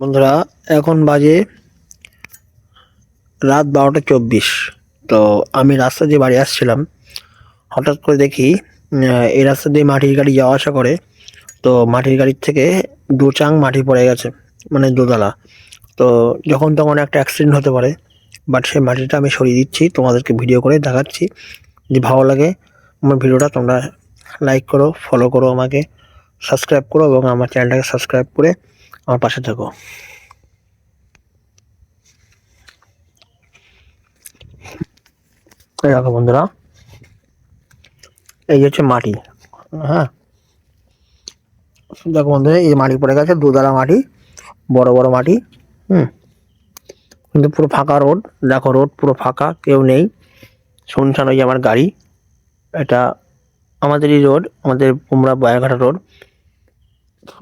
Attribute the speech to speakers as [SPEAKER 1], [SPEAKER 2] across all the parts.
[SPEAKER 1] বন্ধুরা, এখন বাজে রাত বারোটা চব্বিশ। তো আমি রাস্তা দিয়ে বাড়ি আসছিলাম। হঠাৎ করে দেখি এই রাস্তা দিয়ে মাটির গাড়ি যাওয়া আসা করে। তো মাটির গাড়ির থেকে দু চাং মাটি পড়ে গেছে মানে দোতলা। তো যখন তখন একটা অ্যাক্সিডেন্ট হতে পারে বাট সেই মাটিটা আমি সরিয়ে দিচ্ছি, তোমাদেরকে ভিডিও করে দেখাচ্ছি। যদি ভালো লাগে, আমার ভিডিওটা তোমরা লাইক করো ফলো করো আমাকে সাবস্ক্রাইব করো এবং আমার চ্যানেলটাকে সাবস্ক্রাইব করে আমার পাশে থাকো। এই দেখো বন্ধুরা, এই হচ্ছে মাটি হ্যাঁ। দেখো বন্ধুরা, এই মাটি পড়ে গেছে দুদালা মাটি, বড় বড় মাটি, হুম। কিন্তু পুরো ফাঁকা রোড, দেখো রোড পুরো ফাঁকা, কেউ নেই। শুনশান ওই আমার গাড়ি, এটা আমাদেরই রোড, আমাদের কুমড়া বায়াঘাটা রোড।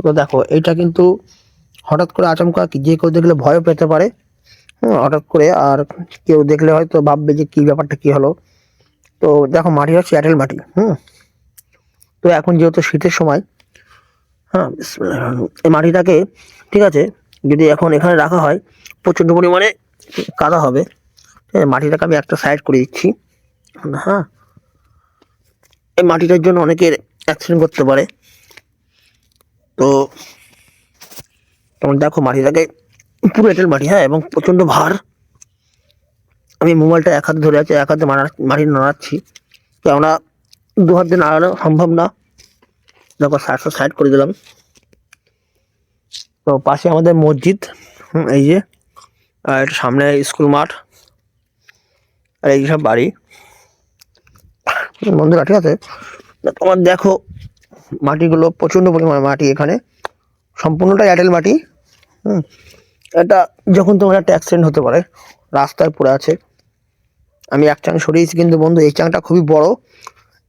[SPEAKER 1] তো দেখো, এইটা কিন্তু হঠাৎ করে আচমকা যে কেউ দেখলে ভয় পেতে পারে। হঠাৎ করে আর কেউ দেখলে হয়তো ভাববে যে কি ব্যাপারটা, কি হলো। তো দেখো, মাটি হচ্ছে এঁটেল মাটি, হুম। তো এখন যেহেতু শীতের সময় হ্যাঁ। এই মাটিটাকে, ঠিক আছে, যদি এখন এখানে রাখা হয়, প্রচণ্ড পরিমাণে কাদা হবে। মাটিটাকে আমি একটা সাইড করে দিচ্ছি। হ্যাঁ এই মাটিটার জন্য অনেকের অ্যাক্সিডেন্ট করতে পারে। তো তোমার দেখো মাটিটাকে পুরো এঁটেল মাটি হ্যাঁ এবং প্রচণ্ড ভার। আমি মোবাইলটা এক হাতে ধরে আছি, এক হাতে মারা মাটি নাড়াচ্ছি। কেননা দু হাতে নাড়ানো সম্ভব না। দেখো সাইডটা সাইড করে দিলাম। তো পাশে আমাদের মসজিদ এই যে, আর সামনে স্কুল মাঠ, আর এই সব বাড়ি। বন্ধুরা, ঠিক আছে? তোমার দেখো, মাটিগুলো প্রচণ্ড পরিমাণে মাটি এখানে। সম্পূর্ণটা এয়ারটেল মাটি, হুম। এটা যখন তোমার একটা অ্যাক্সিডেন্ট হতে পারে, রাস্তায় পড়ে আছে, আমি এক চাং সরিয়েছি কিন্তু বন্ধু, এই চাংটা খুবই বড়।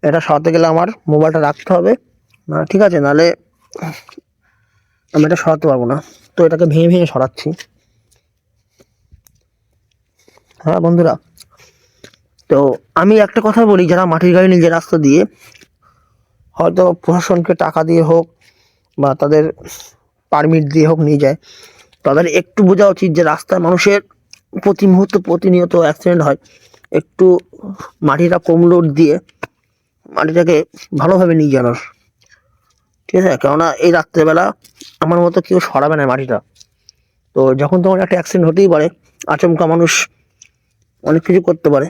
[SPEAKER 1] এটা সরাতে গেলে আমার মোবাইলটা রাখতে হবে। না, ঠিক আছে নাহলে আমি এটা সরাতে পারব না। তো এটাকে ভেঙে ভেঙে সরাচ্ছি। হ্যাঁ বন্ধুরা। তো আমি একটা কথা বলি, যারা মাটির গাড়ি নিজের রাস্তা দিয়ে হয়তো প্রশাসনকে টাকা দিয়ে হোক বা তাদের পারমিট দিয়ে হোক নিয়ে যায়। তাদের একটু বোঝা উচিত যে রাস্তায় মানুষের প্রতি মুহূর্তে প্রতিনিয়ত অ্যাক্সিডেন্ট হয়। একটু মাটিটা কম লোড দিয়ে মাটিটাকে ভালোভাবে নিয়ে জানোর ঠিক আছে? কেননা এই রাত্রেবেলা আমার মতো কেউ সরাবে না মাটিটা। তো যখন তোমার একটা অ্যাক্সিডেন্ট হতেই পারে, আচমকা মানুষ অনেক কিছু করতে পারে।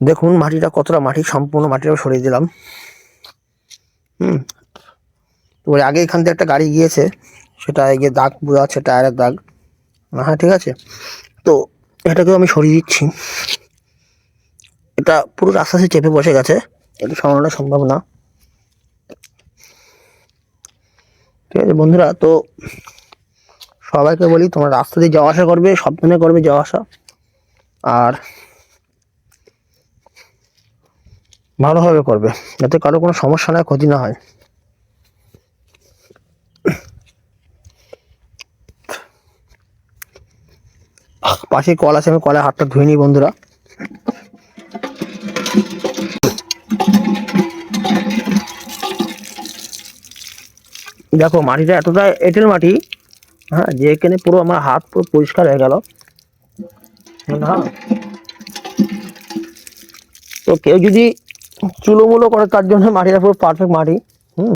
[SPEAKER 1] দেখুন মাটিটা কতটা মাটি, সম্পূর্ণ মাটিটাও সরিয়ে দিলাম। হুম তো আগে এখান থেকে একটা গাড়ি গিয়েছে, সেটা গিয়ে দাগ বোঝা যাচ্ছে টায়ারের দাগ। হ্যাঁ ঠিক আছে? তো এটাকেও আমি সরিয়ে দিচ্ছি। এটা পুরো রাস্তা চেপে বসে গেছে, এটা সরানো সম্ভব না। ঠিক আছে বন্ধুরা, তো সবাইকে বলি, তোমরা রাস্তা দিয়ে যাওয়া আসা করবে, সাবধানে করবে যাওয়া আসা। আর ভালোভাবে করবে, যাতে কারও কোনো সমস্যা না ক্ষতি না হয়। পাশে কল আছে, আমি কলের হাতটা ধুয়ে নিই বন্ধুরা। দেখো, মাটিটা এতটা এঁটেল মাটি হ্যাঁ যে এখানে পুরো আমার হাত পুরো পরিষ্কার হয়ে গেল। হ্যাঁ তো কেউ যদি চুলোমুলো করে, তার জন্য মাটিটা পুরো পারফেক্ট মাটি।